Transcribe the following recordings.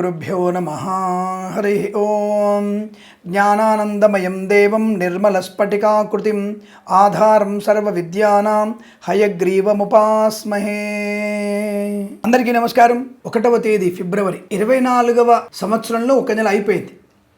గురుభ్యో నమ హరి ఓం జ్ఞానానందమయం దేవం నిర్మలస్ఫటికాకృతిం ఆధారం సర్వ విద్యానాం హయగ్రీవముపాస్మహే అందరికీ నమస్కారం. ఒకటవ తేదీ ఫిబ్రవరి ఇరవై నాలుగవ సంవత్సరంలో ఒక నెల అయిపోయింది.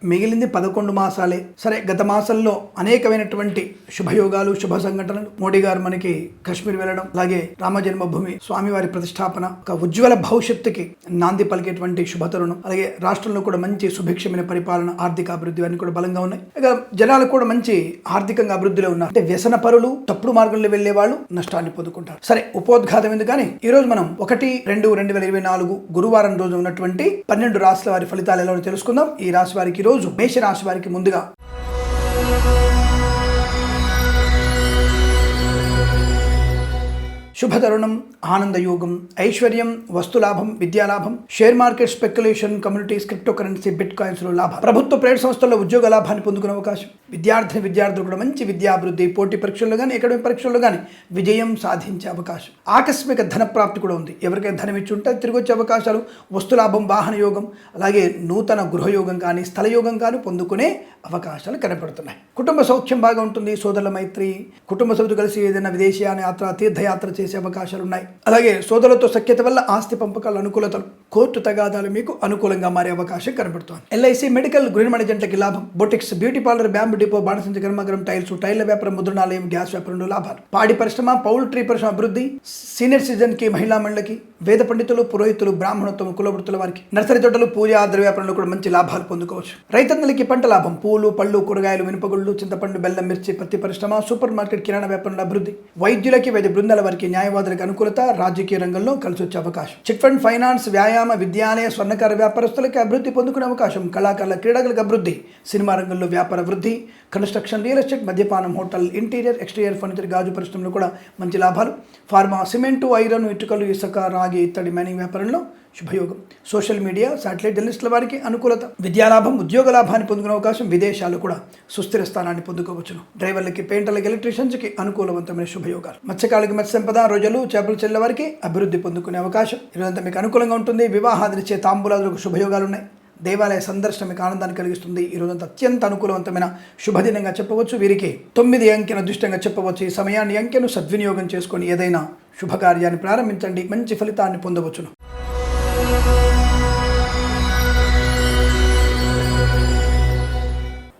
మిగిలింది పదకొండు మాసాలే. సరే గత మాసంలో అనేకమైనటువంటి శుభయోగాలు శుభ సంఘటనలు మోడీ గారు మనకి కాశ్మీర్ వెళ్ళడం అలాగే రామ జన్మభూమి స్వామివారి ప్రతిష్టాపన ఒక ఉజ్వల భవిష్యత్తుకి నాంది పలికేటువంటి శుభతరుణం అలాగే రాష్ట్రంలో కూడా మంచి సుభిక్షమైన పరిపాలన ఆర్థిక అభివృద్ధి అన్ని కూడా బలంగా ఉన్నాయి. ఇక జనాలు కూడా మంచి ఆర్థికంగా అభివృద్ధిలో ఉన్నారు. అంటే వ్యసన పరులు తప్పుడు మార్గంలో వెళ్ళే వాళ్ళు నష్టాన్ని పొందుకుంటారు. సరే ఉపోద్ఘాతం ఎందుకు కానీ ఈ రోజు మనం ఒకటి రెండు రెండు వేల ఇరవై నాలుగు గురువారం రోజు ఉన్నటువంటి పన్నెండు రాశుల వారి ఫలితాలు ఎలా తెలుసుకుందాం. ఈ రాశి వారికి ఈరోజు మేషరాశి వారికి ముందుగా. శుభతరుణం. ఆనందయోగం ఐశ్వర్యం వస్తులాభం విద్యాలాభం share market speculation communities crypto currency bit కాయిన్స్లో లాభం. ప్రభుత్వ ప్రైవేట్ సంస్థల్లో ఉద్యోగ లాభాన్ని పొందుకునే అవకాశం. విద్యార్థిని విద్యార్థులు కూడా మంచి విద్యాభివృద్ధి పోటీ పరీక్షల్లో కానీ అకాడమిక్ పరీక్షల్లో కానీ విజయం సాధించే అవకాశం. ఆకస్మిక ధన ప్రాప్తి కూడా ఉంది. ఎవరికైనా ధనం ఇచ్చి ఉంటే తిరిగి వచ్చే అవకాశాలు వస్తులాభం వాహన యోగం అలాగే నూతన గృహయోగం కానీ స్థలయోగం కానీ పొందుకునే అవకాశాలు కనపడుతున్నాయి. కుటుంబ సౌఖ్యం బాగా ఉంటుంది. సోదరుల మైత్రి కుటుంబ సభ్యులు కలిసి ఏదైనా విదేశీయాన యాత్ర తీర్థయాత్ర చేసే అవకాశాలు ఉన్నాయి. అలాగే సోదరులతో సఖ్యత వల్ల ఆస్తి పంపకాల అనుకూలతలు కోర్టు తగాదాలు మీకు అనుకూలంగా మారే అవకాశం కనబడుతోంది. ఎల్ఐసి మెడికల్ గ్రీన్ జంటకి లాభం. Boutiques beauty parlour bamboo depot బాణసంచ గర్మగరం టైల్స్ టైర్ల వ్యాపారం ముద్రణాలయం గ్యాస్ వ్యాపారంలో లాభాలు. పాడి పరిశ్రమ పౌల్ట్రీ పరిశ్రమ అభివృద్ధి సీనియర్ సిటిజన్కి మహిళా మండలికి వేద పండితులు పురోహితులు బ్రాహ్మణత్వం కులవృత్తుల వారికి నర్సరీ తోటలు పూజ ఆద్ర వ్యాపారంలో కూడా మంచి లాభాలు పొందుకోవచ్చు. రైతన్నలకి పంట లాభం. పూలు పళ్ళు కూరగాయలు మినపగుళ్ళు చింతపండు బెల్లం మిర్చి పత్తి పరిశ్రమ సూపర్ మార్కెట్ కిరాణా వ్యాపారంలో అభివృద్ధి. వైద్యులకి వైద్య బృందాల వారికి న్యాయవాదులకు అనుకూలత రాజకీయ రంగంలో కలిసి వచ్చే అవకాశం. చిట్ ఫండ్ ఫైనాన్స్ వ్యాయామ విద్యాలయ స్వర్ణకార వ్యాపారస్తులకి అభివృద్ధి పొందుకునే అవకాశం. కళాకారుల క్రీడలకు అభివృద్ధి. సినిమా రంగంలో వ్యాపార వృద్ధి. కన్స్ట్రక్షన్ రియల్ ఎస్టేట్ మద్యపానం హోటల్ ఇంటీరియర్ ఎక్స్టీరియర్ ఫర్నిచర్ గాజు పరిశ్రమలో కూడా మంచి లాభాలు. ఫార్మా సిమెంటు ఐరన్ ఇటుకలు ఇసుక రాగి ఇత్తడి మైనింగ్ వ్యాపారంలో శుభయోగం. సోషల్ మీడియా శాటిలైట్ జర్నలిస్టుల వారికి అనుకూలత. విద్యాలాభం ఉద్యోగ లాభాన్ని పొందుకునే అవకాశం విదేశాలు కూడా సుస్థిర స్థానాన్ని పొందుకోవచ్చును. డ్రైవర్లకి పెయింటర్లకి ఎలక్ట్రీషియన్స్కి అనుకూలవంతమైన శుభయోగాలు. మత్స్యకాలకి మత్స్య సంపద రోజులు చేపలు చెల్లె వారికి అభివృద్ధి పొందుకునే అవకాశం. ఇదంతా మీకు అనుకూలంగా ఉంటుంది. వివాహాదినిచ్చే తాంబూలాదులకు శుభయోగాలు ఉన్నాయి. దేవాలయ సందర్శన మీకు ఆనందాన్ని కలిగిస్తుంది. ఈ అత్యంత అనుకూలవంతమైన శుభదినంగా చెప్పవచ్చు. వీరికి తొమ్మిది అంకెను అదృష్టంగా చెప్పవచ్చు. ఈ సమయాన్ని అంకెను సద్వినియోగం చేసుకొని ఏదైనా శుభకార్యాన్ని ప్రారంభించండి. మంచి ఫలితాన్ని పొందవచ్చును.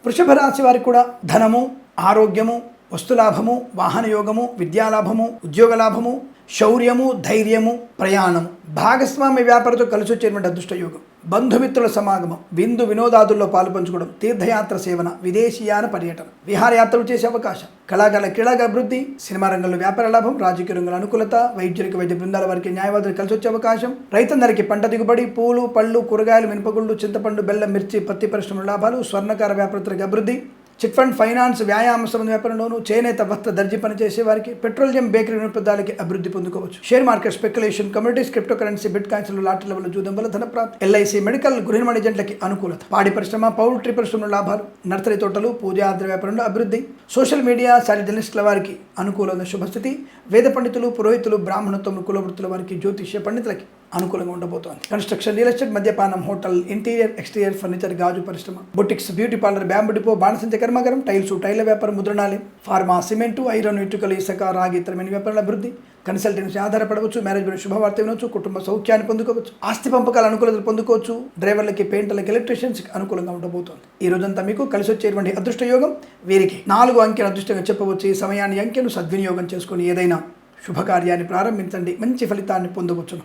వృషభ రాశి వారికి కూడా ధనము ఆరోగ్యము వస్తులాభము వాహనయోగము విద్యాలాభము ఉద్యోగ లాభము శౌర్యము ధైర్యము ప్రయాణము భాగస్వామ్య వ్యాపారతో కలిసి వచ్చేటువంటి అదృష్ట యోగం బంధుమిత్రుల సమాగమం విందు వినోదాదుల్లో పాల్పంచుకోవడం తీర్థయాత్ర సేవన విదేశీయాన పర్యటన విహారయాత్రలు చేసే అవకాశం కళాకారుల క్రీడాగా అభివృద్ధి సినిమా రంగంలో వ్యాపార లాభం రాజకీయ రంగంలో అనుకూలత వైద్యులకు వైద్య బృందాల వారికి న్యాయవాదులు కలిసి వచ్చే అవకాశం రైతందరికీ పంట దిగుబడి పూలు పళ్ళు కూరగాయలు మినపగుళ్ళు చింతపండు బెల్లం మిర్చి పత్తి పరిశ్రమల లాభాలు స్వర్ణకార వ్యాపారస్తులకు అభివృద్ధి చిట్ ఫండ్ ఫైనాన్స్ వ్యాయామ సంబంధ వ్యాపారంలోను చేనేత వస్త్ర దర్జీ పనిచేసే వారికి పెట్రోలియం బేకరీ వినోదాలకి అభివృద్ధి పొందుకోవచ్చు. Share market speculation communities crypto currency bit coins lottery level జూదం వల్ల ధన ప్రాప్తి ఎల్ఐసి మెడికల్ గృహిణి ఏజెంట్లకి అనుకూలత. పాడి పరిశ్రమ పౌల్ట్రీ పరిశ్రమలో లాభాలు నర్సరీ తోటలు పూజాద్ర వ్యాపారంలో అభివృద్ధి. సోషల్ మీడియా సారీ జర్నలిస్టుల వారికి అనుకూలమైన శుభస్థితి. వేద పండితులు పురోహితులు బ్రాహ్మణత్వం కులవృత్తుల వారికి జ్యోతిష్య పండితులకి అనుకూలంగా ఉండబోతోంది. కన్స్ట్రక్షన్ రియల్ ఎస్టేట్ మద్యపానం హోటల్ ఇంటీరియర్ ఎక్స్టీరియర్ ఫర్నిచర్ గాజు పరిశ్రమ boutiques beauty parlour bamboo depot బాణసంచ కర్మాగారం టైల్స్ టైల వ్యాపారం ముద్రణాలయం ఫార్మా సిమెంటు ఐరన్ ఇటుకలు ఇసుక రాగి ఇతరమైన వ్యాపారాల అభివృద్ధి కన్సల్టెన్సీ ఆధారపడవచ్చు మేనేజ్మెంట్ శుభవార్త వినవచ్చు కుటుంబ సౌఖ్యాన్ని పొందుకోవచ్చు ఆస్తి పంపకాల అనుకూలతలు పొందుకోవచ్చు డ్రైవర్లకి పెయింటర్లకి ఎలక్ట్రీషియన్స్కి అనుకూలంగా ఉండబోతోంది. ఈ రోజంతా మీకు కలిసి వచ్చేటువంటి అదృష్ట యోగం వీరికి నాలుగు అంకెలు అదృష్టంగా చెప్పవచ్చు ఈ సమయాన్ని అంకెను సద్వినియోగం చేసుకుని ఏదైనా శుభకార్యాన్ని ప్రారంభించండి మంచి ఫలితాన్ని పొందవచ్చును.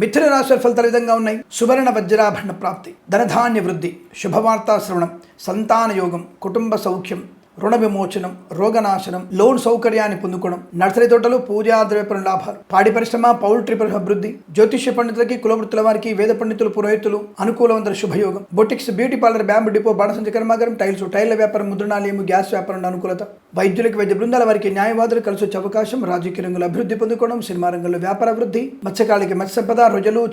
మిథున రాశి ఫలితాలు విధంగా ఉన్నాయి? సువర్ణ వజ్రాభరణ ప్రాప్తి ధనధాన్య వృద్ధి శుభవార్తా శ్రవణం సంతాన యోగం కుటుంబ సౌఖ్యం రుణ విమోచనం రోగనాశనం లోన్ సౌకర్యాన్ని పొందుకోవడం నర్సరీ తోటలు పూజా ద్రవ్యపరం లాభాలు. పాడి పరిశ్రమ పౌల్ట్రీ అభివృద్ధి. జ్యోతిష్య పండితులకి కులవృత్తుల వారికి వేద పండితులు పురోహితులు అనుకూలవంతుల శుభయోగం. Boutiques beauty parlour bamboo depot బాణసంచ కర్మాగారం టైల్స్ టైర్ల వ్యాపారం ముద్రణాలయం గ్యాస్ వ్యాపారం అనుకూలత. వైద్యులకు వైద్య బృందాల వారికి న్యాయవాదులు కలిసి వచ్చే అవకాశం రాజకీయ రంగంలో అభివృద్ధి పొందుకోవడం సినిమా రంగంలో వ్యాపార అభివృద్ధి మత్స్యకాళికి మత్స్య సంపద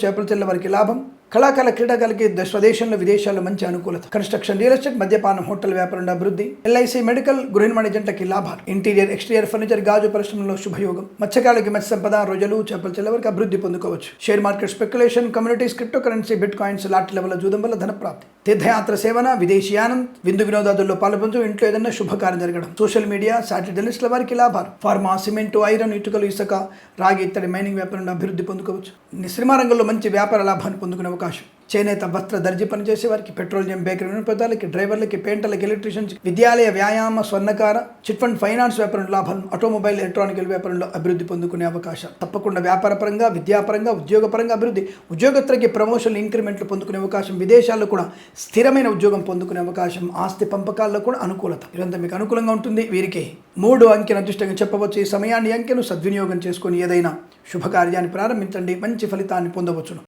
చేపల చెల్ల వారికి లాభం. కళాకాల క్రీడాకాలకి ద- స్వదేశంలో విదేశాల్లో మంచి అనుకూలత. కన్స్ట్రక్షన్ రియల్ ఎస్టేట్ మద్యపానం హోటల్ వ్యాపారంలో అభివృద్ధి ఎల్ఐసి మెడికల్ గృహ నిర్మాణ జంటకి లాభాలు. ఇంటీరియర్ ఎక్స్టీరియర్ ఫర్నిచర్ గాజు పరిశ్రమలో శుభయోగం. మత్స్యకాలకి మత్స్య సంపద రోజులు చేపల చెల్లవరకు అభివృద్ధి పొందుకోవచ్చు. Share market speculation communities cryptocurrency bitcoins లాంటి లెవెల్ జూదం వల్ల ధన ప్రాప్తి తీర్థయాత్ర సేవన విదేశీయానం విందు వినోదాదుల్లో పాల్పొంచు ఇంట్లో ఏదైనా శుభకార్యం జరగడం. సోషల్ మీడియా శాటిలైట్ లిస్టుల వారికి లాభాలు. ఫార్మా సిమెంట్ ఐరన్ ఇటుకలు ఇసుక రాగి ఇత్తడి మైనింగ్ వ్యాపారంలో అభివృద్ధి పొందుకోవచ్చు. సినిమా రంగంలో మంచి వ్యాపార లాభాన్ని పొందుకునే అవకాశం. చేనేత వస్త్ర దర్జీ పనిచేసే వారికి పెట్రోలియం బేకరీ వినియోగదారులకి డ్రైవర్లకి పెయింటర్లకి ఎలక్ట్రీషియన్స్ విద్యాలయ వ్యాయామ స్వర్ణకార చిట్ ఫండ్ ఫైనాన్స్ వ్యాపారంలో లాభం ఆటోమొబైల్ ఎలక్ట్రానికల్ వ్యాపారంలో అభివృద్ధి పొందుకునే అవకాశం. తప్పకుండా వ్యాపారపరంగా విద్యాపరంగా ఉద్యోగపరంగా అభివృద్ధి ఉద్యోగత్రకి ప్రమోషన్లు ఇంక్రిమెంట్లు పొందుకునే అవకాశం విదేశాల్లో కూడా స్థిరమైన ఉద్యోగం పొందుకునే అవకాశం ఆస్తి పంపకాల్లో కూడా అనుకూలత. ఇదంతా మీకు అనుకూలంగా ఉంటుంది. వీరికి మూడు అంకెను అదృష్టంగా చెప్పవచ్చు. ఈ సమయాన్ని అంకెను సద్వినియోగం చేసుకొని ఏదైనా శుభకార్యాన్ని ప్రారంభించండి. మంచి ఫలితాన్ని పొందవచ్చును.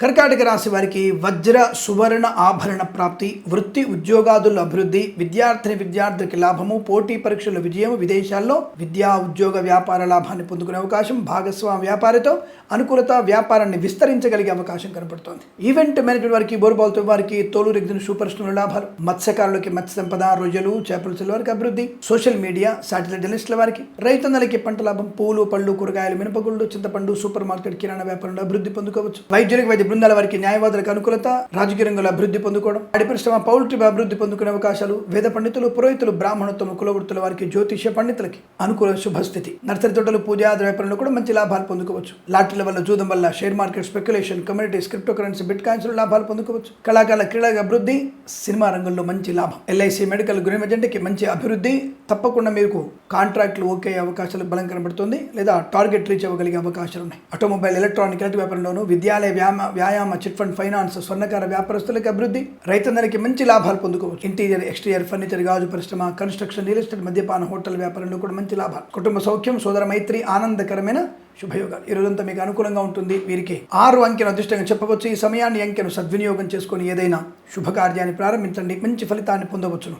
కర్కాటక రాశి వారికి వజ్ర సువర్ణ ఆభరణ ప్రాప్తి వృత్తి ఉద్యోగాదుల అభివృద్ధి విద్యార్థిని విద్యార్థికి లాభము పోటీ పరీక్షల విజయం విదేశాల్లో విద్యా ఉద్యోగ వ్యాపార లాభాన్ని పొందుకునే అవకాశం భాగస్వామి వ్యాపారితో అనుకూలత వ్యాపారాన్ని విస్తరించగలిగే అవకాశం కనబడుతోంది ఈవెంట్ మేనేజ్మెంట్ వారికి బోర్బాల్తో వారికి తోలు రెగ్జిన సూపర్ స్టోర్ లాభాలు మత్స్యకారులకి మత్స్య సంపద రొయ్యలు చేపల చెల్లు వారికి అభివృద్ధి సోషల్ మీడియా సాటిలైట్ జర్నలిస్టుల వారికి రైతన్నలకి పంట లాభం పూలు పళ్ళు కూరగాయలు మినపగుళ్ళు చింతపండు సూపర్ మార్కెట్ కిరాణా వ్యాపారంలో అభివృద్ధి పొందుకోవచ్చు. వైద్యులకు వైద్య బృందాల వారికి న్యాయవాదులకు అనుకూలత రాజకీయ రంగంలో అభివృద్ధి పొందుకోవడం అడి పరిశ్రమ పౌల్ట్రీ అభివృద్ధి పొందుకునే అవకాశాలు వేద పండితులు పురోహితులు బ్రాహ్మణత్వం కులవృత్తుల వారికి జ్యోతిష్య పండితులకి అనుకూల శుభస్థితి. నర్సరీ తోటలు పూజాది వ్యాపారంలో కూడా మంచి లాభాలు పొందుకోవచ్చు. లాటరీల వల్ల జూదం వల్ల share market speculation communities cryptocurrency bitcoins లాభాలు పొందుకోవచ్చు. కళాకారుల క్రీడా అభివృద్ధి సినిమా రంగంలో మంచి లాభం. ఎల్ఐసి మెడికల్ గృహ ఎజెంట్కి మంచి అభివృద్ధి తప్పకుండా మీకు కాంట్రాక్ట్లు ఓకే అవకాశాలు బలం కనబడుతుంది లేదా టార్గెట్ రీచ్ అవ్వగలిగే అవకాశాలు ఉన్నాయి. ఆటోమొబైల్ ఎలక్ట్రానిక్ ఎలక్ట్రిక్ వ్యాపారంలోను విద్యాలయ వ్యామ వ్యాయామ చిట్ ఫండ్ ఫైనాన్స్ స్వర్ణకార వ్యాపారస్తులకు అభివృద్ధి రైతన్నలకి మంచి లాభాలు పొందుకోవచ్చు. ఇంటీరియర్ ఎక్స్టీరియర్ ఫర్నిచర్ గాజు పరిశ్రమ కన్స్ట్రక్షన్ రియల్ ఎస్టేట్ మద్యపాన హోటల్ వ్యాపారంలో కూడా మంచి లాభాలు. కుటుంబ సౌఖ్యం సోదర మైత్రి ఆనందకరమైన శుభయోగాలు. ఈ రోజంతా మీకు అనుకూలంగా ఉంటుంది. వీరికి ఆరు అంకెను అదృష్టంగా చెప్పవచ్చు. ఈ సమయాన్ని అంకెను సద్వినియోగం చేసుకొని ఏదైనా శుభకార్యాన్ని ప్రారంభించండి. మంచి ఫలితాన్ని పొందవచ్చును.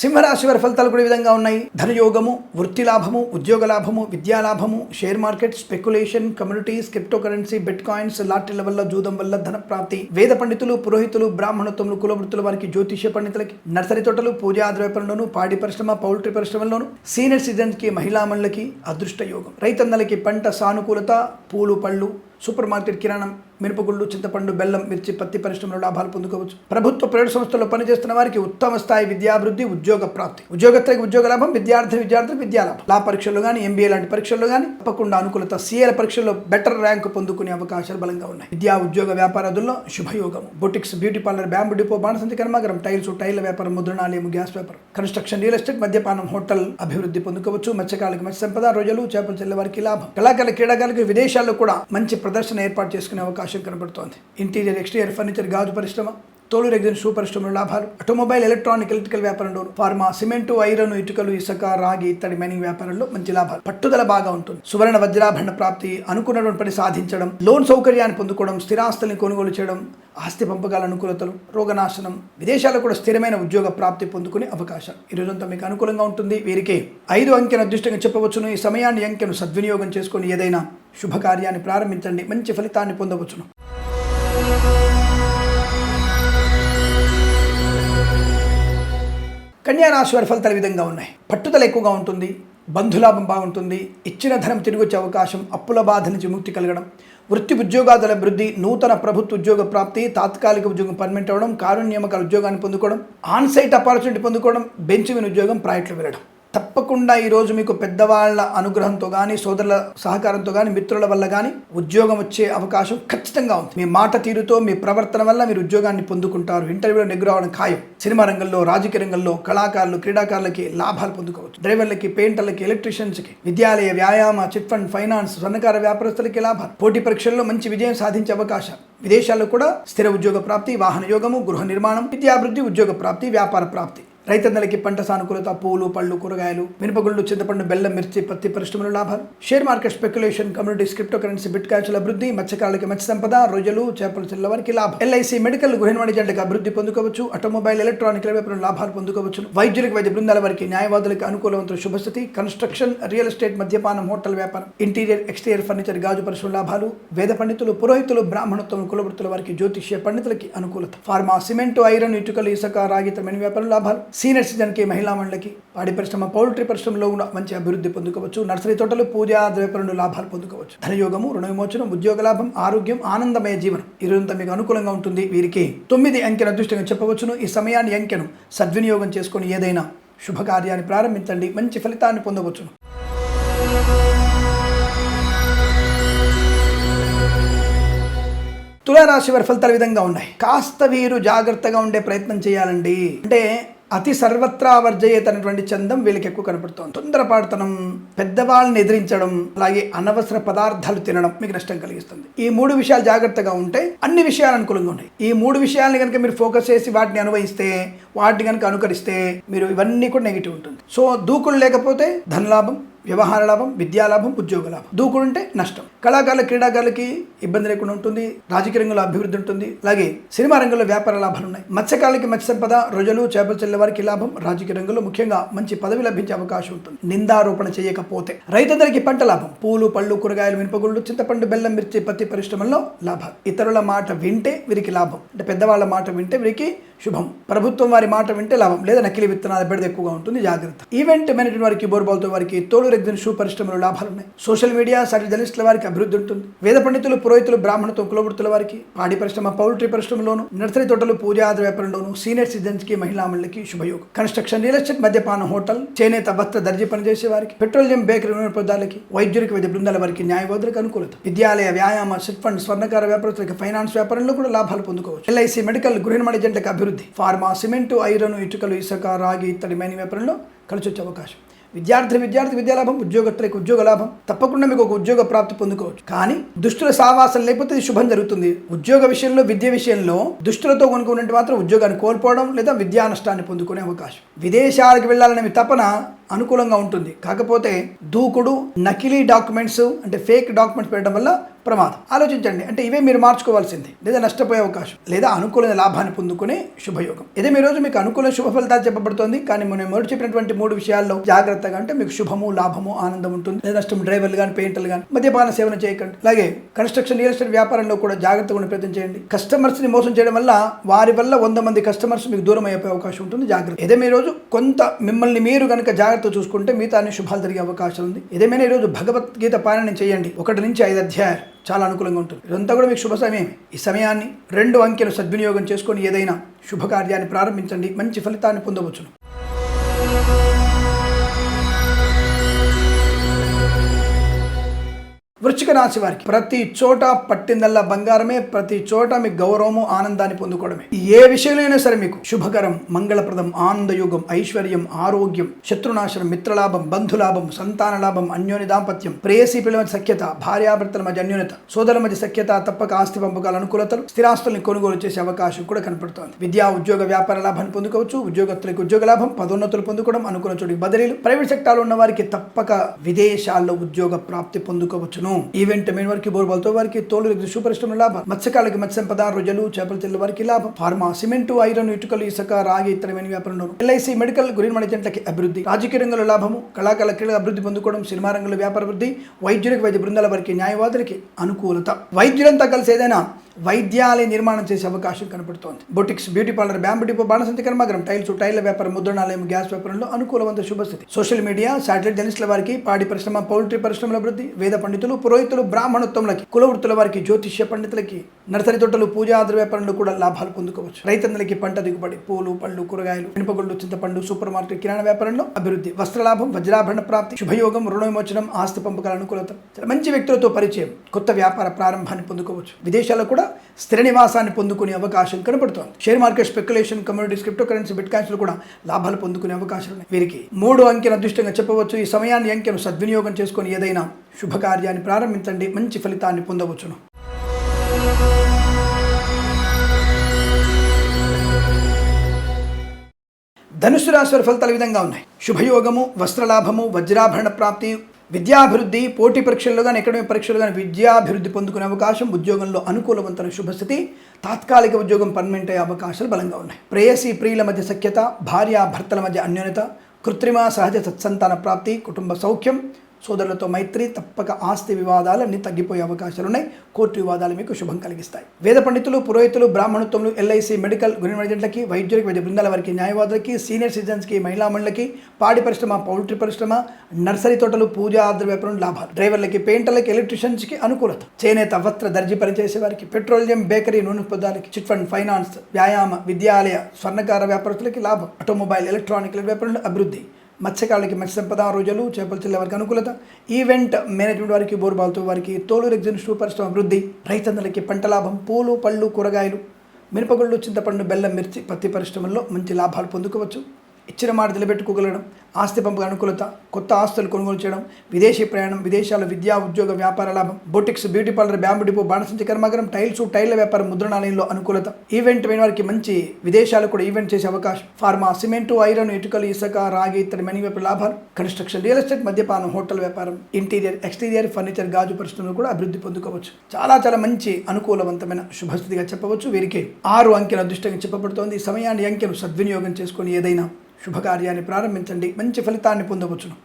సింహరాశి వారి ఫలితాలు కూడా విధంగా ఉన్నాయి. ధనయోగము వృత్తి లాభము ఉద్యోగ లాభము విద్యా లాభము share market speculation communities cryptocurrency bitcoins లాటరీల వల్ల జూదం వల్ల ధన ప్రాప్తి. వేద పండితులు పురోహితులు బ్రాహ్మణత్వములు కులవృత్తుల వారికి జ్యోతిష్య పండితులకి నర్సరీ తోటలు పూజా వ్యాపారంలోను పాడి పరిశ్రమ పౌల్ట్రీ పరిశ్రమలోను సీనియర్ సిటిజన్స్కి మహిళా మండలికి అదృష్ట యోగం. రైతన్నలకి పంట సానుకూలత పూలు పళ్ళు సూపర్ మార్కెట్ కిరాణం మిరపగుళ్ళు చింతపండు బెల్లం మిర్చి పత్తి పరిశ్రమలో లాభాలు పొందుకోవచ్చు. ప్రభుత్వ ప్రైవేట్ సంస్థల్లో పనిచేస్తున్న వారికి ఉత్తమ స్థాయి విద్యాభివృద్ధి ఉద్యోగ ప్రాప్తి. ఉద్యోగత్తులకు ఉద్యోగ లాభం విద్యార్థి విద్యార్థులు విద్యా లాభం. లా పరీక్షలు కానీ ఎంబీఏ లాంటి పరీక్షల్లో కానీ తప్పకుండా అనుకూలత సీఏల పరీక్షల్లో బెటర్ ర్యాంక్ పొందుకునే అవకాశాలు బలంగా ఉన్నాయి. విద్యా ఉద్యోగ వ్యాపారాదుల్లో శుభయోగం boutiques beauty parlour bamboo depot బాణసంతి కర్మాగరం టైల్స్ టైల్ వ్యాపారం ముద్రణాలయం గ్యాస్ వ్యాపారం. కన్స్ట్రక్షన్ రియల్ ఎస్టేట్ మద్యపానం హోటల్ అభివృద్ధి పొందుకోవచ్చు. మత్స్యకారులకు మత్స్య సంపద రోజులు చేపలు చెల్లె వారికి లాభం. కళాకారుల క్రీడాకారులకు విదేశాల్లో కూడా మంచి ప్రదర్శన ఏర్పాటు చేసుకునే అవకాశం కనబడుతోంది. ఇంటీరియర్ ఎక్స్టీరియర్ ఫర్నిచర్ గాజు పరిశ్రమ తోలు రెగ్జిన్ షూ పరిశ్రమలో లాభాలు ఆటోమొబైల్ ఎలక్ట్రానిక్ ఎలక్ట్రికల్ వ్యాపారంలో ఫార్మా సిమెంటు ఐరన్ ఇటుకలు ఇసుక రాగి ఇత్తడి మైనింగ్ వ్యాపారంలో మంచి లాభాలు. పట్టుదల బాగా ఉంటుంది. సువర్ణ వజ్రాభరణ ప్రాప్తి అనుకున్నటువంటి పని సాధించడం లోన్ సౌకర్యాన్ని పొందుకోవడం స్థిరాస్తుల్ని కొనుగోలు చేయడం ఆస్తి పంపకాల అనుకూలతలు రోగనాశనం విదేశాల్లో కూడా స్థిరమైన ఉద్యోగ ప్రాప్తి పొందుకునే అవకాశం ఈ రోజంతా మీకు అనుకూలంగా ఉంటుంది. వీరికి ఐదు అంకెను అదృష్టంగా చెప్పవచ్చును. ఈ సమయాన్ని అంకెను సద్వినియోగం చేసుకొని ఏదైనా శుభకార్యాన్ని ప్రారంభించండి మంచి ఫలితాన్ని పొందవచ్చును. కన్యారాశి వారి ఫలితాలు విధంగా ఉన్నాయి. పట్టుదల ఎక్కువగా ఉంటుంది బంధులాభం బాగుంటుంది ఇచ్చిన ధనం తిరిగి వచ్చే అవకాశం అప్పుల బాధ నుంచి ముక్తి కలగడం వృత్తి ఉద్యోగాదుల అభివృద్ధి నూతన ప్రభుత్వ ఉద్యోగ ప్రాప్తి తాత్కాలిక ఉద్యోగం పర్మనెంట్ అవ్వడం కారుణ్యమకాల ఉద్యోగాన్ని పొందుకోవడం ఆన్సైట్ అపార్చునిటీ పొందుకోవడం బెంచ్ మీద ఉద్యోగం ప్రాజెక్టులు వెళ్ళడం. తప్పకుండా ఈరోజు మీకు పెద్దవాళ్ళ అనుగ్రహంతో కానీ సోదరుల సహకారంతో కానీ మిత్రుల వల్ల కానీ ఉద్యోగం వచ్చే అవకాశం ఖచ్చితంగా ఉంది. మీ మాట తీరుతో మీ ప్రవర్తన వల్ల మీరు ఉద్యోగాన్ని పొందుకుంటారు. ఇంటర్వ్యూలో నెగ్గు రావడం ఖాయం. సినిమా రంగంలో రాజకీయ రంగంలో కళాకారులు క్రీడాకారులకి లాభాలు పొందుకోవచ్చు. డ్రైవర్లకి పెయింటర్లకి ఎలక్ట్రీషియన్స్కి విద్యాలయ వ్యాయామ చిట్ ఫండ్ ఫైనాన్స్ స్వర్ణకార వ్యాపారస్తులకి లాభాలు. పోటీ పరీక్షల్లో మంచి విజయం సాధించే అవకాశం. విదేశాల్లో కూడా స్థిర ఉద్యోగ ప్రాప్తి వాహన యోగము గృహ నిర్మాణం విద్యాభివృద్ధి ఉద్యోగ ప్రాప్తి వ్యాపార ప్రాప్తి. రైతన్నలకి పంట సానుకూలత పూలు పళ్ళు కూరగాయలు మినపగుళ్ళు చింతపండు బెల్లం మిర్చి పత్తి పరిశ్రమల లాభాలు. Share market speculation communities cryptocurrency bit కాల్చుల అభివృద్ధి మత్స్యకారులకి మత్స్య సంపద రొయ్యలు చేపల చెల్ల వారికి లాభం. ఎల్ఐసి మెడికల్ గృహ వాణిజ్యాలకు అభివృద్ధి పొందుకోవచ్చు. ఆటోమొబైల్ ఎలక్ట్రానిక్ వ్యాపారం లాభాలు పొందుకోవచ్చు. వైద్యులకు వైద్య బృందాల వారికి న్యాయవాదులకు అనుకూలవంతుల శుభస్థితి. కన్స్ట్రక్షన్ రియల్ ఎస్టేట్ మద్యపానం హోటల్ వ్యాపారం ఇంటీరియర్ ఎక్స్టీరియర్ ఫర్నిచర్ గాజు పరిశ్రమ లాభాలు. వేద పండితులు పురోహితులు బ్రాహ్మణత్వం కులవృత్తుల వారికి జ్యోతిష్య పండితులకి అనుకూలత. ఫార్మా సిమెంట్ ఐరన్ ఇటుకలు ఇసుక రాగితమైన వ్యాపారం లాభాలు. సీనియర్ సిటిజన్కి మహిళా మండలికి పాడి పరిశ్రమ పౌల్ట్రీ పరిశ్రమలో కూడా మంచి అభివృద్ధి పొందుకోవచ్చు. నర్సరీ తోటలు పూజా ద్వైపరులు లాభాలు పొందుకోవచ్చు. ధనయోగము రుణ విమోచనం ఉద్యోగ లాభం ఆరోగ్యం ఆనందమయ జీవనం ఇరుంత మీకు అనుకూలంగా ఉంటుంది వీరికి. తొమ్మిది అంకెను అదృష్టంగా చెప్పవచ్చును. ఈ సమయాన్ని అంకెను సద్వినియోగం చేసుకొని ఏదైనా శుభకార్యాన్ని ప్రారంభించండి. మంచి ఫలితాన్ని పొందవచ్చును. తులారాశి వారి ఫలితాలు విధంగా ఉన్నాయి. కాస్త వీరు జాగ్రత్తగా ఉండే ప్రయత్నం చేయాలండి. అంటే అతి సర్వత్రా వర్జయేత్ అనేటువంటి చందం వీళ్ళకి ఎక్కువ కనపడుతుంది. తొందరపాడుతనం పెద్దవాళ్ళని ఎదిరించడం అలాగే అనవసర పదార్థాలు తినడం మీకు నష్టం కలిగిస్తుంది. ఈ మూడు విషయాలు జాగ్రత్తగా ఉంటే అన్ని విషయాలు అనుకూలంగా ఉన్నాయి ఈ మూడు విషయాలని కనుక మీరు ఫోకస్ చేసి వాటిని అనుభవిస్తే వాటిని కనుక అనుకరిస్తే మీరు ఇవన్నీ కూడా నెగిటివ్ ఉంటుంది. సో దూకుడు లేకపోతే ధనలాభం వ్యవహార లాభం విద్యా లాభం ఉద్యోగ లాభం. దూకుడు ఉంటే నష్టం. కళాకారుల క్రీడాకారులకి ఇబ్బంది లేకుండా ఉంటుంది రాజకీయ రంగంలో అభివృద్ధి ఉంటుంది. అలాగే సినిమా రంగంలో వ్యాపార లాభాలు ఉన్నాయి. మత్స్యకారులకి మత్స్య సంపద రోజులు చేపలు చెల్లె వారికి లాభం. రాజకీయ రంగంలో ముఖ్యంగా మంచి పదవి లభించే అవకాశం ఉంటుంది. నిందారోపణ చేయకపోతే రైతులందరికీ పంట లాభం. పూలు పళ్ళు కూరగాయలు మినపగుళ్ళు చింతపండు బెల్లం మిర్చి పత్తి పరిశ్రమల్లో లాభాలు. ఇతరుల మాట వింటే వీరికి లాభం. అంటే పెద్దవాళ్ళ మాట వింటే వీరికి శుభం. ప్రభుత్వం వారి మాట వింటే లాభం. లేదా నకిలీ విత్తనాల బెడద ఎక్కువగా ఉంటుంది. జాగ్రత్త. ఈవెంట్ మేనేజ్మెంట్ వారికి బోర్బాల్తో వారికి తోలు రెగ్జిన్ షూ పరిశ్రమలో లాభాలు ఉన్నాయి సోషల్ మీడియా సరి జర్నలిస్టుల వారికి అభివృద్ధి ఉంటుంది. వేద పండితులు పురోహితులు బ్రాహ్మణతో కులవృత్తుల వారికి పాడి పరిశ్రమ పౌల్ట్రీ పరిశ్రమలోను నర్సరీ తోటలు పూజాది వ్యాపారంలోను సీనియర్ సిటిజన్స్కి మహిళామణులకి శుభయోగం. కన్స్ట్రక్షన్ రియల్ ఎస్టేట్ మద్యపాన హోటల్ చేనేత వస్త్ర దర్జీ పనిచేసే వారికి పెట్రోలియం బేకరీ వినియోగదారులకి వైద్యులకు వైద్య బృందాల వారికి న్యాయవాదులకు అనుకూలత. విద్యాలయ వ్యాయామ చిట్ ఫండ్ స్వర్ణకార వ్యాపారస్తులకి ఫైనాన్స్ వ్యాపారంలో కూడా లాభాలు పొందుకోవచ్చు. ఎల్ఐసి మెడికల్ గృహ జంటకు అభివృద్ధి ఫార్మా సిమెంటు ఐరన్ ఇటుకలు ఇసుక రాగి ఇత్తడి మైన వ్యాపారంలో కలిసి వచ్చే అవకాశం. విద్యార్థి విద్యార్థి విద్యాలాభం ఉద్యోగస్తులకు ఉద్యోగ లాభం. తప్పకుండా మీకు ఒక ఉద్యోగ ప్రాప్తి పొందుకోవచ్చు. కానీ దుష్టుల సావాసం లేకపోతే ఇది శుభం జరుగుతుంది. ఉద్యోగ విషయంలో విద్య విషయంలో దుష్టులతో కొనుక్కున్నట్టు మాత్రం ఉద్యోగాన్ని కోల్పోవడం లేదా విద్యా నష్టాన్ని పొందుకునే అవకాశం. విదేశాలకు వెళ్ళాలనే మీ తపన అనుకూలంగా ఉంటుంది. కాకపోతే దూకుడు నకిలీ డాక్యుమెంట్స్ అంటే ఫేక్ డాక్యుమెంట్స్ పెట్టడం వల్ల ప్రమాదం. ఆలోచించండి. అంటే ఇవే మీరు మార్చుకోవాల్సింది. లేదా నష్టపోయే అవకాశం. లేదా అనుకూలమైన లాభాన్ని పొందుకునే శుభయోగం. ఇదే మీ రోజు మీకు అనుకూల శుభ ఫలితాలు చెప్పబడుతోంది. కానీ మనం మొదటి చెప్పినటువంటి మూడు విషయాల్లో జాగ్రత్తగా అంటే మీకు శుభము లాభము ఆనందం ఉంటుంది. లేదా నష్టం డ్రైవర్లు కానీ పెయింటర్లు కానీ మద్యపాన సేవన చేయకండి. అలాగే కన్స్ట్రక్షన్ రియల్ ఎస్టేట్ వ్యాపారంలో కూడా జాగ్రత్తగా ఉండే ప్రయత్నం చేయండి. కస్టమర్స్ని మోసం చేయడం వల్ల వారి వల్ల వంద మంది కస్టమర్స్ మీకు దూరం అయిపోయే అవకాశం ఉంటుంది. జాగ్రత్త. ఇదే మీ రోజు కొంత మిమ్మల్ని మీరు కనుక జాగ్రత్త చూసుకుంటే మిగతా అన్ని శుభాలు జరిగే అవకాశం ఉంది. ఇదేమైనా ఈరోజు భగవద్గీత పారాయణం చేయండి. ఒకటి నుంచి ఐదు అధ్యాయాలు. చాలా అనుకూలంగా ఉంటుంది. ఇదంతా కూడా మీకు శుభ సమయం ఈ సమయాన్ని రెండు అంకెలు సద్వినియోగం చేసుకొని ఏదైనా శుభకార్యాన్ని ప్రారంభించండి. మంచి ఫలితాన్ని పొందవచ్చును. వృశ్చిక రాశి వారికి ప్రతి చోట పట్టిందల్లా బంగారమే ప్రతి చోట మీకు గౌరవము ఆనందాన్ని పొందుకోవడమే. ఏ విషయంలో సరే మీకు శుభకరం మంగళప్రదం ఆనందయుగం ఐశ్వర్యం ఆరోగ్యం శత్రునాశనం మిత్రలాభం బంధులాభం సంతాన లాభం అన్యోన్య దాంపత్యం ప్రేయసీ పిల్లల మధ్య సఖ్యత భార్యాభర్తల మధ్య అన్యోన్యత సోదరుల మధ్య సఖ్యత తప్పక ఆస్తి పంపకాల అనుకూలతలు స్థిరాస్తుల్ని కొనుగోలు చేసే అవకాశం కూడా కనపడుతోంది. విద్యా ఉద్యోగ వ్యాపార లాభాన్ని పొందుకోవచ్చు. ఉద్యోగస్తులకు ఉద్యోగ లాభం పదోన్నతులు పొందుకోవడం అనుకున్న చోటికి బదిలీలు. ప్రైవేట్ సెక్టార్లో ఉన్న వారికి తప్పక విదేశాల్లో ఉద్యోగ ప్రాప్తి పొందుకోవచ్చును. ఈవెంట్ మెయిన్ వారికి బోర్బాల్తో వారికి తోలు సూపర్ పరిశ్రమ లాభం. మత్స్యకాలకి మత్స్య రొజలు రొయ్యలు చేపల తెల్ల వారికి లాభం. ఫార్మా సిమెంటు ఐరన్ ఇటుకలు ఇసుక రాగి ఇతరమైన వ్యాపారంలో ఎల్ఐసి మెడికల్ గురి మణిజెంట్లకి అభివృద్ధి. రాజకీయ రంగంలో లాభము. కళాకాల క్రీడల అభివృద్ధి పొందుకోవడం సినిమా రంగంలో వ్యాపార వృద్ధి వైద్యులకు వైద్య బృందాల వారికి న్యాయవాదులకి అనుకూలత. వైద్యులంతా కలిసి ఏదైనా వైద్యాలయ నిర్మాణం చేసే అవకాశం కనపడుతోంది. Boutiques beauty parlour bamboo depot బాణసంతి కర్మాగరం టైల్స్ టైల్ వ్యాపారం ముద్రణాలయం గ్యాస్ వ్యాపారంలో అనుకూలవంత శుభస్థితి సోషల్ మీడియా శాటిలైట్ జర్నలిస్టుల వారికి పాడి పరిశ్రమ పౌల్ట్రీ పరిశ్రమల అభివృద్ధి వేద పండితులు పురోహితులు బ్రాహ్మణోత్తములకి కులవృత్తుల వారికి జ్యోతిష్య పండితులకి నర్సరీ తోటలు పూజా వ్యాపారంలో కూడా లాభాలు పొందుకోవచ్చు. రైతన్నలకి పంట దిగుబడి పూలు పళ్ళు కూరగాయలు మినపగుళ్ళు చింతపండు సూపర్ మార్కెట్ కిరాణా వ్యాపారంలో అభివృద్ధి. వస్త్రలాభం వజ్రాభరణ ప్రాప్తి శుభయోగం రుణ విమోచనం ఆస్తి పంపకాల అనుకూలత. మంచి వ్యక్తులతో పరిచయం కొత్త వ్యాపార ప్రారంభాన్ని పొందుకోవచ్చు. విదేశాల్లో కూడా స్థిర నివాసాన్ని పొందుకునే అవకాశం కనపడుతోంది share market speculation communities cryptocurrency bitcoins కూడా లాభాలు పొందుకునే అవకాశం ఉన్నాయి. వీరికి మూడు అంకెను అదృష్టంగా చెప్పవచ్చు. ఈ సమయాన్ని అంకెను సద్వినియోగం చేసుకొని ఏదైనా శుభకార్యాన్ని ప్రారంభించండి. మంచి ఫలితాన్ని పొందవచ్చును. ధనుసు రాశి ఫలితాలు విధంగా ఉన్నాయి. శుభయోగము వస్త్రలాభము వజ్రాభరణ ప్రాప్తి విద్యాభివృద్ధి పోటీ పరీక్షల్లో కానీ అకాడమిక్ పరీక్షలు కానీ విద్యాభివృద్ధి పొందుకునే అవకాశం ఉద్యోగంలో అనుకూలవంతన శుభస్థితి. తాత్కాలిక ఉద్యోగం పర్మనెంట్ అయ్యే అవకాశాలు బలంగా ఉన్నాయి. ప్రేయసి ప్రియుల మధ్య సఖ్యత భార్య భర్తల మధ్య అన్యోన్యత కృత్రిమ సహజ సత్సంతాన ప్రాప్తి కుటుంబ సౌఖ్యం సోదరులతో మైత్రి తప్పక ఆస్తి వివాదాలన్నీ తగ్గిపోయే అవకాశాలు ఉన్నాయి. కోర్టు వివాదాలు మీకు శుభం కలిగిస్తాయి. వేద పండితులు పురోహితులు బ్రాహ్మణత్వములు ఎల్ఐసి మెడికల్ గురిజెంట్లకి వైద్యులకి వైద్య బృందాల వారికి న్యాయవాదులకి సీనియర్ సిటిజన్స్కి మహిళా మండలకి పాడి పరిశ్రమ పౌల్ట్రీ పరిశ్రమ నర్సరీ తోటలు పూజ ఆద్ర వ్యాపారం లాభాలు. డ్రైవర్లకి పెయింటర్లకి ఎలక్ట్రీషియన్స్కి అనుకూలత. చేనేత వస్త్ర దర్జీ పనిచేసే వారికి పెట్రోలియం బేకరీ నూనె పదాలకి చిట్ ఫండ్ ఫైనాన్స్ వ్యాయామ విద్యాలయ స్వర్ణకార వ్యాపారస్తులకి లాభం. ఆటోమొబైల్ ఎలక్ట్రానిక్ వ్యాపారంలో అభివృద్ధి. మత్స్యకారులకి మత్స్య సంపద రోజులు చేపలు చెల్లే వారికి అనుకూలత. ఈవెంట్ మేనేజ్మెంట్ వారికి బోర్బాల్తో వారికి తోలు రెగ్జిన్ షూ పరిశ్రమ అభివృద్ధి రైతన్నలకి పంట లాభం పూలు పళ్ళు కూరగాయలు మిరపగుళ్ళు చింతపండు బెల్లం మిర్చి పత్తి పరిశ్రమల్లో మంచి లాభాలు పొందుకోవచ్చు. ఇచ్చిన మాట నిలబెట్టుకోగలడం ఆస్తి పంపక అనుకూలత కొత్త ఆస్తులు కొనుగోలు చేయడం విదేశీ ప్రయాణం విదేశాల విద్యా ఉద్యోగ వ్యాపార లాభం boutiques beauty parlour bamboo depot బాణసంచి కర్మాగారం టైల్స్ టైల్ల వ్యాపారం ముద్రణాలయంలో అనుకూలత. ఈవెంట్ అయిన వారికి మంచి విదేశాలు కూడా ఈవెంట్ చేసే అవకాశం. ఫార్మా సిమెంటు ఐరన్ ఇటుకలు ఇసుక రాగి ఇతర మనీ వ్యాపార లాభాలు కన్స్ట్రక్షన్ రియల్ ఎస్టేట్ మద్యపానం హోటల్ వ్యాపారం ఇంటీరియర్ ఎక్స్టీరియర్ ఫర్నిచర్ గాజు పరిశ్రమలు కూడా అభివృద్ధి పొందుకోవచ్చు. చాలా చాలా మంచి అనుకూలవంతమైన శుభస్థితిగా చెప్పవచ్చు వీరికి. ఆరు అంకెల అదృష్టంగా చెప్పబడుతోంది. సమయాన్ని అంకెను సద్వినియోగం చేసుకొని ఏదైనా శుభకార్యాన్ని ప్రారంభించండి. మంచి ఫలితాన్ని పొందవచ్చును.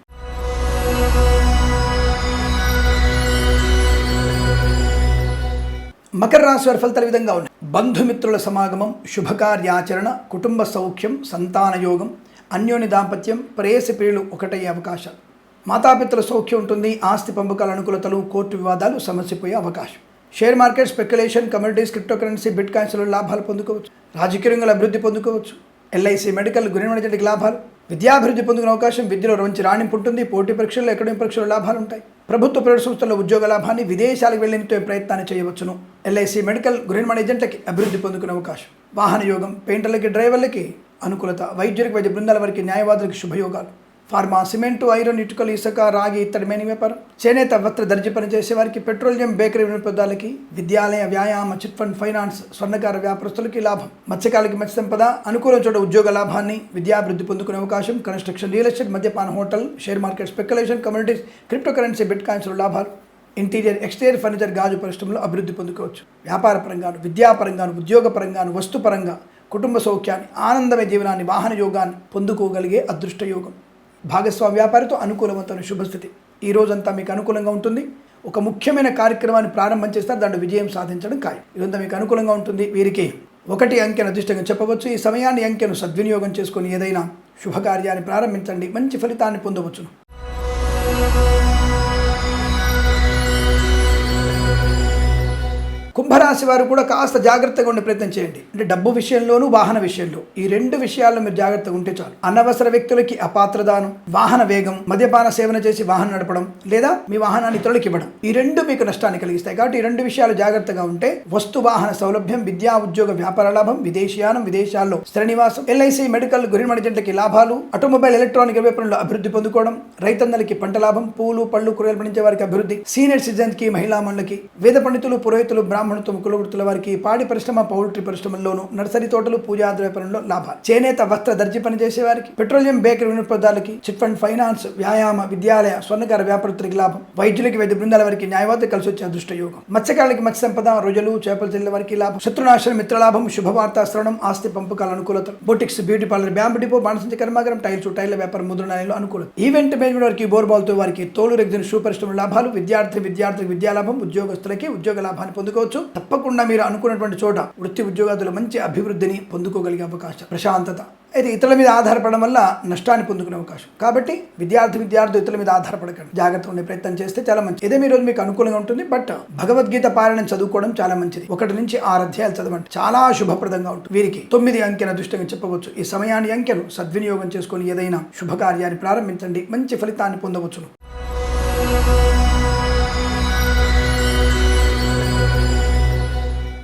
మకర రాశి వారి ఫలితాలు విధంగా ఉన్నాయి. బంధుమిత్రుల సమాగమం శుభకార్యాచరణ కుటుంబ సౌఖ్యం సంతాన యోగం అన్యోన్య దాంపత్యం ప్రేయసి ప్రియులు ఒకటయ్యే అవకాశాలు. మాతాపితృల సౌఖ్యం ఉంటుంది. ఆస్తి పంపకాల అనుకూలతలు కోర్టు వివాదాలు సమస్యపోయే అవకాశం. Share market speculation communities cryptocurrency bit కాయిన్స్లో లాభాలు పొందుకోవచ్చు. రాజకీయ రంగంలో అభివృద్ధి పొందుకోవచ్చు. ఎల్ఐసి మెడికల్ గురిమేజెంట్కి లాభాలు. విద్యాభివృద్ధి పొందుకునే అవకాశం విద్యలో మంచి రాణింపు ఉంటుంది. పోటీ పరీక్షల్లో అకాడమిక్ పరీక్షల్లో లాభాలు ఉంటాయి. ప్రభుత్వ ప్రైవేట్ సంస్థల్లో ఉద్యోగ లాభాన్ని విదేశాలకు వెళ్ళినతో ప్రయత్నాన్ని చేయవచ్చును. ఎల్ఐసి మెడికల్ గృహిణి ఏజెంట్లకి అభివృద్ధి పొందుకునే అవకాశం. వాహన యోగం పెయింటర్లకి డ్రైవర్లకి అనుకూలత వైద్యులకు వైద్య బృందాల వారికి న్యాయవాదులకి శుభయోగాలు. ఫార్మా సిమెంటు ఐరన్ ఇటుకలు ఇసుక రాగి ఇత్తడి మేని వ్యాపారం చేనేత వస్త్ర దర్జీ పనిచేసే వారికి పెట్రోలియం బేకరీ వినియోగదారులకి విద్యాలయ వ్యాయామ చిట్ ఫండ్ ఫైనాన్స్ స్వర్ణకార వ్యాపారస్తులకి లాభం. మత్స్యకాలకి మత్స్య సంపద అనుకూలం చోట ఉద్యోగ లాభాన్ని విద్యాభివృద్ధి పొందుకునే అవకాశం కన్స్ట్రక్షన్ రియల్ ఎస్టేట్ మద్యపాన hotel share market speculation communities cryptocurrency bit కాయిన్స్లో లాభాలు ఇంటీరియర్ ఎక్స్టీరియర్ ఫర్నిచర్ గాజు పరిశ్రమలో అభివృద్ధి పొందుకోవచ్చు. వ్యాపార పరంగాను విద్యాపరంగాను ఉద్యోగ పరంగాను కుటుంబ సౌఖ్యాన్ని ఆనందమయ జీవనాన్ని వాహన యోగాన్ని పొందుకోగలిగే అదృష్ట యోగం. భాగస్వామి వ్యాపారితో అనుకూలవంతమైన శుభస్థితి. ఈ రోజంతా మీకు అనుకూలంగా ఉంటుంది. ఒక ముఖ్యమైన కార్యక్రమాన్ని ప్రారంభం చేస్తారు. దాంట్లో విజయం సాధించడం ఖాయం. ఇదంతా మీకు అనుకూలంగా ఉంటుంది. వీరికి ఒకటి అంకెను అదృష్టంగా చెప్పవచ్చు. ఈ సమయాన్ని అంకెను సద్వినియోగం చేసుకొని ఏదైనా శుభకార్యాన్ని ప్రారంభించండి. మంచి ఫలితాన్ని పొందవచ్చును. కుంభరాశి వారు కూడా కాస్త జాగ్రత్తగా ఉండే ప్రయత్నం చేయండి. అంటే డబ్బు విషయంలోనూ వాహన విషయంలో. ఈ రెండు విషయాల్లో మీరు జాగ్రత్తగా ఉంటే చాలు. అనవసర వ్యక్తులకి అపాత్రదానం వాహన వేగం మద్యపాన సేవన చేసి వాహనం నడపడం లేదా మీ వాహనాన్ని ఇతరులకు ఇవ్వడం ఈ రెండు మీకు నష్టాన్ని కలిగిస్తాయి. కాబట్టి ఈ రెండు విషయాలు జాగ్రత్తగా ఉంటే వస్తు వాహన సౌలభ్యం విద్యా ఉద్యోగ వ్యాపార లాభం విదేశీయానం విదేశాల్లో శ్రీనివాసం ఎల్ఐసి మెడికల్ గురిమడిజెంట్లకి లాభాలు ఆటోమొబైల్ ఎలక్ట్రానిక్ వ్యాపారంలో అభివృద్ధి పొందుకోవడం రైతన్నలకి పంట లాభం పూలు పళ్ళు కూరగాయలు పండించే వారికి అభివృద్ధి సీనియర్ సిటిజన్స్కి మహిళా మండలికి వేద పండితులు పురోహితులు బ్రాహ్మణత్వం వృత్తుల వారికి పాడి పరిశ్రమ పౌల్ట్రీ పరిశ్రమల్లోనూ నర్సరీ తోటలు పూజా ద్రవ్యపరంలో లాభాలు చేనేత వస్త్ర దర్జీ పనిచేసే వారికి పెట్రోలియం బేకరీ వినియోగదారులకి చిట్ ఫండ్ ఫైనాన్స్ వ్యాయామ విద్యాలయ స్వర్ణకార వ్యాపారస్తులకి లాభం. వైద్యులకి వైద్య బృందాల వారికి న్యాయవాది కలిసి వచ్చే అదృష్ట యోగం. మత్స్యకారులకి మత్స్య సంపద రోజులు చేపల చెల్లెల వారికి లాభం. శత్రునాశనం మిత్రలాభం శుభవార్త శ్రవణం ఆస్తి పంపకాల అనుకూలత boutiques beauty parlour bamboo depot బాణసంచి కర్మాగారం టైల్స్ టైల్ వ్యాపారం ముద్రణాలయంలో అనుకూలత. ఈవెంట్ మేనేజ్మెంట్ వారికి బోర్బాల్తో వారికి తోలు రెగ్జిన్ షూ పరిశ్రమ లాభాలు విద్యార్థి విద్యార్థులకు విద్యాలాభం ఉద్యోగస్తులకి ఉద్యోగ లాభాన్ని పొందుకోవచ్చు. తప్పకుండా మీరు అనుకున్నటువంటి చోట వృత్తి ఉద్యోగాదులు మంచి అభివృద్ధిని పొందుకోగలిగే అవకాశం ప్రశాంతత. అయితే ఇతరుల మీద ఆధారపడడం వల్ల నష్టాన్ని పొందుకునే అవకాశం. కాబట్టి విద్యార్థి విద్యార్థి ఇతరుల మీద ఆధారపడకండి. జాగ్రత్తగా ఉండే ప్రయత్నం చేస్తే చాలా మంచిది. ఇదే మీ రోజు మీకు అనుకూలంగా ఉంటుంది బట్ భగవద్గీత పారాయణం చదువుకోవడం చాలా మంచిది. ఒకటి నుంచి ఆరు అధ్యాయాలు చదవండి. చాలా శుభప్రదంగా ఉంటుంది. వీరికి తొమ్మిది అంకెన దృష్టిగా చెప్పవచ్చు. ఈ సమయాన్ని అంకెను సద్వినియోగం చేసుకొని ఏదైనా శుభకార్యాన్ని ప్రారంభించండి. మంచి ఫలితాన్ని పొందవచ్చును.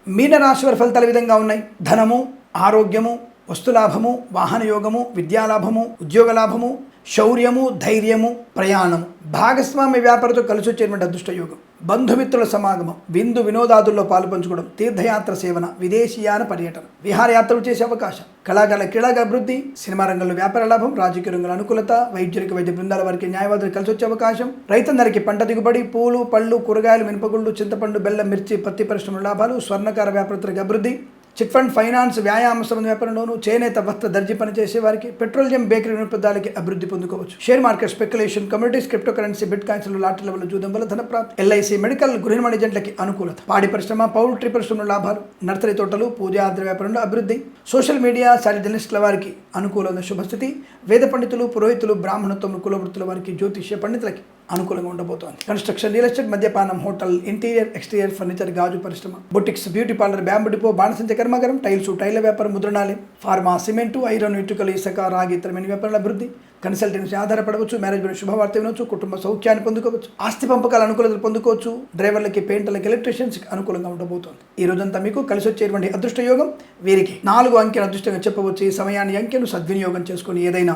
మీనరాశి వారి ఫలితాలు విధంగా ఉన్నాయి? ధనము ఆరోగ్యము వస్తులాభము వాహనయోగము విద్యాలాభము ఉద్యోగ లాభము శౌర్యము ధైర్యము ప్రయాణము భాగస్వామ్య వ్యాపారతో కలిసి వచ్చేటువంటి అదృష్ట యోగం. బంధుమిత్రుల సమాగమం విందు వినోదాదుల్లో పాలుపంచుకోవడం తీర్థయాత్ర సేవన విదేశీయాన పర్యటన విహారయాత్రలు చేసే అవకాశం. కళాకారుల క్రీడా అభివృద్ధి సినిమా రంగంలో వ్యాపార లాభం రాజకీయ రంగంలో అనుకూలత వైద్యులకు వైద్య బృందాల వారికి న్యాయవాదులు కలిసి వచ్చే అవకాశం రైతన్నరికి పంట దిగుబడి పూలు పళ్ళు కూరగాయలు మినపగుళ్ళు చింతపండు బెల్లం మిర్చి పత్తి పరిశ్రమల లాభాలు స్వర్ణకార వ్యాపారస్తులకు అభివృద్ధి. చిట్ ఫండ్ ఫైనాన్స్ వ్యాయామ సంబంధ వ్యాపారంలోను చేనేత వస్త్ర దర్జీ పనిచేసే వారికి పెట్రోలియం బేకరీ నిరుపదాలకి అభివృద్ధి పొందుకోవచ్చు. Share market speculation communities cryptocurrency bit కాయిన్స్లు lottery level జూదం వల్ల ధన ప్రాప్తి ఎల్ఐసి మెడికల్ గృహ ఏజెంట్లకి అనుకూలత. పాడి పరిశ్రమ పౌల్ట్రీ పరిశ్రమలో లాభాలు నర్సరీ తోటలు పూజాద్ర వ్యాపారంలో అభివృద్ధి. సోషల్ మీడియా సారీ వారికి అనుకూలమైన శుభస్థితి. వేద పండితులు పురోహితులు బ్రాహ్మణత్వం కులవృత్తుల వారికి జ్యోతిష్య పండితులకి అనుకూలంగా ఉండబోతోంది. కన్స్ట్రక్షన్ రియల్ ఎస్టేట్ మద్యపానం హోటల్ ఇంటీరియర్ ఎక్స్టీరియర్ ఫర్నిచర్ గాజు పరిశ్రమ boutiques beauty parlour bamboo depot బాణసంచ కర్మాగారం టైల్స్ టైల్ వ్యాపారం ముద్రణాలయం ఫార్మా సిమెంటు ఐరన్ ఇటుకలు ఇసుక రాగి ఇతరమైన వ్యాపారాల అభివృద్ధి కన్సల్టెన్సీ ఆధారపడవచ్చు మేనేజ్మెంట్ శుభవార్త వినవచ్చు కుటుంబ సౌఖ్యాన్ని పొందుకోవచ్చు ఆస్తి పంపకాల అనుకూలతలు పొందుకోవచ్చు డ్రైవర్లకి పెయింటర్లకి ఎలక్ట్రీషియన్స్కి అనుకూలంగా ఉండబోతోంది. ఈ రోజంతా మీకు కలిసి వచ్చేటువంటి అదృష్ట యోగం వీరికి. నాలుగు అంకెల అదృష్టంగా చెప్పవచ్చు ఈ సమయాన్ని అంకెను సద్వినియోగం చేసుకుని ఏదైనా